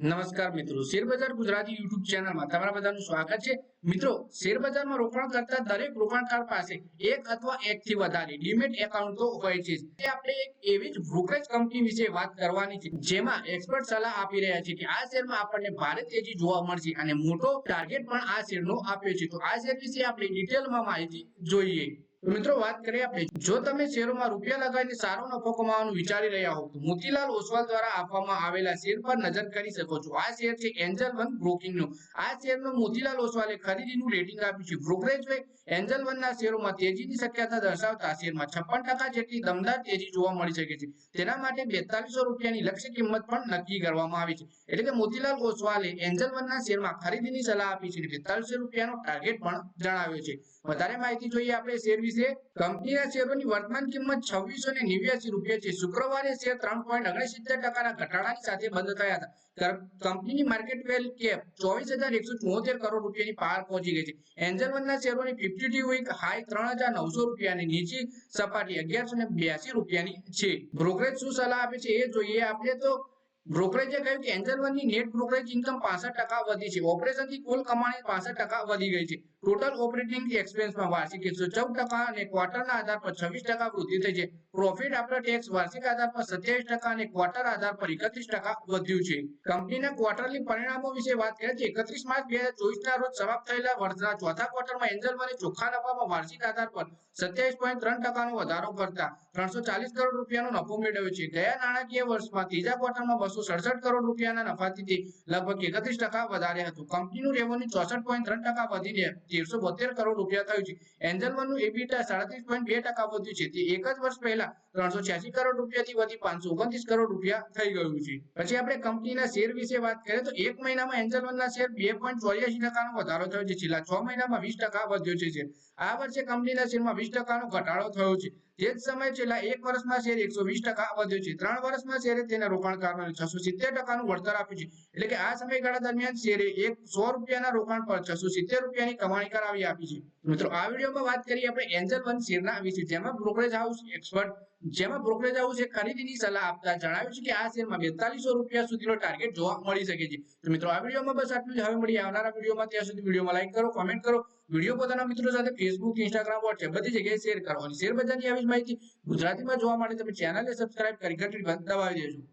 નમસ્કાર મિત્રો. શેરબજાર ગુજરાતી યુટ્યુબ ચેનલમાં તમારા બધાનું સ્વાગત છે. મિત્રો, શેરબજારમાં રોકાણ કરતા દરેક રોકાણકાર પાસે એક અથવા એકથી વધારે ડીમેટ એકાઉન્ટ હોય છે. તે આપણે એક એવી જ બ્રોકરેજ કંપની વિશે વાત કરવાની છે, જેમાં એક્સપર્ટ સલાહ આપી રહ્યા છે કે આ શેરમાં આપણને ભારે તેજી જોવા મળશે અને મોટો ટાર્ગેટ પણ આ શેરનો આપ્યો છે. તો આ શેર વિશે આપણે ડિટેલમાં માહિતી જોઈએ. મિત્રો વાત કરીએ આપણે. જો તમે શેરોમાં રૂપિયા લગાવીને સારો નફો કમાવાનું વિચારી રહ્યા હો તો મોતીલાલ ઓસવાલ દ્વારા આપવામાં આવેલા શેર પર નજર કરી શકો છો. આ શેર છે એન્જલ વન બ્રોકિંગ નો. આ શેરનો મોતીલાલ ઓસવાલે ખરીદીનું રેટિંગ આપ્યું છે. બ્રોકરેજ વે એન્જલ વન ના શેરોમાં તેજીની શક્યતા દર્શાવતા શેરમાં છપ્પન ટકા જેટલી દમદાર તેજી જોવા મળી શકે છે. તેના માટે બેતાલીસો રૂપિયાની લક્ષ્ય કિંમત પણ નક્કી કરવામાં આવી છે. એટલે કે મોતીલાલ ઓસવાલે એન્જલ વન ના શેરમાં ખરીદીની સલાહ આપી છે બેતાલીસો રૂપિયાનો ટાર્ગેટ પણ જણાવ્યો છે. વધારે માહિતી જોઈએ આપણે શેર વિશે કંપનીના શેરોની વર્તમાન કિંમત છવ્વીસો ને નેવ્યાસી રૂપિયા છે. શુક્રવારે શેર ત્રણ પોઈન્ટ ઓગણસિત્તેર ટકાના ઘટાડાની સાથે બંધ થયા હતા કંપનીની માર્કેટ વેલ કેપ ચોવીસ હજાર એકસો ચોતેર કરોડ રૂપિયાની પાર પહોંચી ગઈ છે. એન્જલ શેરોની ફિફ્ટી વીક હાઈ ત્રણ હજાર નવસો રૂપિયાની નીચી સપાટી અગિયારસો ને બ્યાસી રૂપિયાની છે. બ્રોકરેજ શું સલાહ આપે છે એ જોઈએ. આપણે તો બ્રોકરેજે કહ્યું કે એન્જલ વનની નેટ બ્રોકરેજ ઇન્કમ પાસઠ ટકા વધી છે. ઓપરેશનથી કુલ કમાણી પાસઠ ટકા વધી ગઈ છે. ટોટલ ઓપરેટિંગ એક્સપેન્સમાં વાર્ષિક એકસો ચૌદ ટકા અને ક્વાર્ટરના આધાર પર છવ્વીસ ટકા વૃદ્ધિ થઈ છે. પ્રોફિટ આફ્ટર ટેક્સ વાર્ષિક આધાર પર સત્યાવીસ ટકા અને ક્વાર્ટર આધાર પર એકત્રીસ ટકા વધ્યું છે. કંપનીના ક્વાર્ટરલી પરિણામો વિશે વાત કરીએ તો એકત્રીસ માર્ચ બે હજાર ચોવીસના રોજ સમાપ્ત થયેલા વર્ષના ચોથા ક્વાર્ટરમાં એન્જલ વને ચોખ્ખા નફામાં વાર્ષિક આધાર પર સત્યાવીસ પોઈન્ટ ત્રણ ટકાનો વધારો કરતા ત્રણસો ચાલીસ કરોડ રૂપિયાનો નફો મેળવ્યો છે. ગયા નાણાકીય વર્ષમાં ત્રીજા ક્વાર્ટરમાં બસો સડસઠ કરોડ રૂપિયાના નફાથી લગભગ એકત્રીસ ટકા વધારે હતું. કંપનીનું રેવન્યુ ચોસઠ પોઈન્ટ ત્રણ ટકા વધીને તેરસો બોતેર કરોડ રૂપિયા થયું છે. એન્જલ વનનું એબીટા સાડત્રીસ પોઈન્ટ બે ટકા વધ્યું છે. તે એક જ વર્ષ પહેલા ત્રણસો છ્યાસી કરોડ રૂપિયાથી વધી પાંચસો ઓગણત્રીસ કરોડ રૂપિયા થઈ ગયું છે. પછી આપણે કંપનીના શેર વિશે વાત કરીએ તો એક મહિનામાં એન્જલ વનના શેર બે પોઈન્ટ ચોર્યાસી ટકાનો વધારો થયો છે. છેલ્લા છ મહિનામાં વીસ ટકા વધ્યો છે. આ વર્ષે કંપનીના શેરમાં વીસ ટકાનો ઘટાડો થયો છે. તે જ છેલ્લા એક વર્ષમાં શેર એકસો વીસ ટકા વધ્યો છે. ત્રણ વર્ષમાં શેરે તેના રોકાણકારોને છસો સિત્તેર ટકાનું વળતર આપ્યું છે. એટલે કે આ સમયગાળા દરમિયાન શેરે એક સો રૂપિયાના રોકાણ પર છસો સિત્તેર રૂપિયાની કમાણી કરાવી આપી છે. મિત્રો, આ વિડીયોમાં વાત કરીએ આપણે એન્જલ વન શેરના વિશે, જેમાં બ્રોકરેજ હાઉસ એક્સપર્ટ જેમાં બ્રોકરેજ હાઉસે ખરીદીની સલાહ આપતા જણાવ્યું છે કે આ શેરમાં બેતાલીસો રૂપિયા સુધીનો ટાર્ગેટ જોવા મળી શકે છે. તો મિત્રો, આ વિડીયોમાં બસ આટલું જ. હવે મળી આવનારા વિડીયોમાં. ત્યાં સુધી વિડીયોમાં લાઈક કરો કોમેન્ટ કરો. વીડિયો પોતાના મિત્રો સાથે ફેસબુક ઇન્સ્ટાગ્રામ વોટ્સએપ બધી જગ્યાએ શેર કરો. અને શેર બજારની આવી જ માહિતી ગુજરાતીમાં જોવા માટે તમે ચેનલને સબસ્ક્રાઇબ કરી ઘંટી દબાવી દેજો.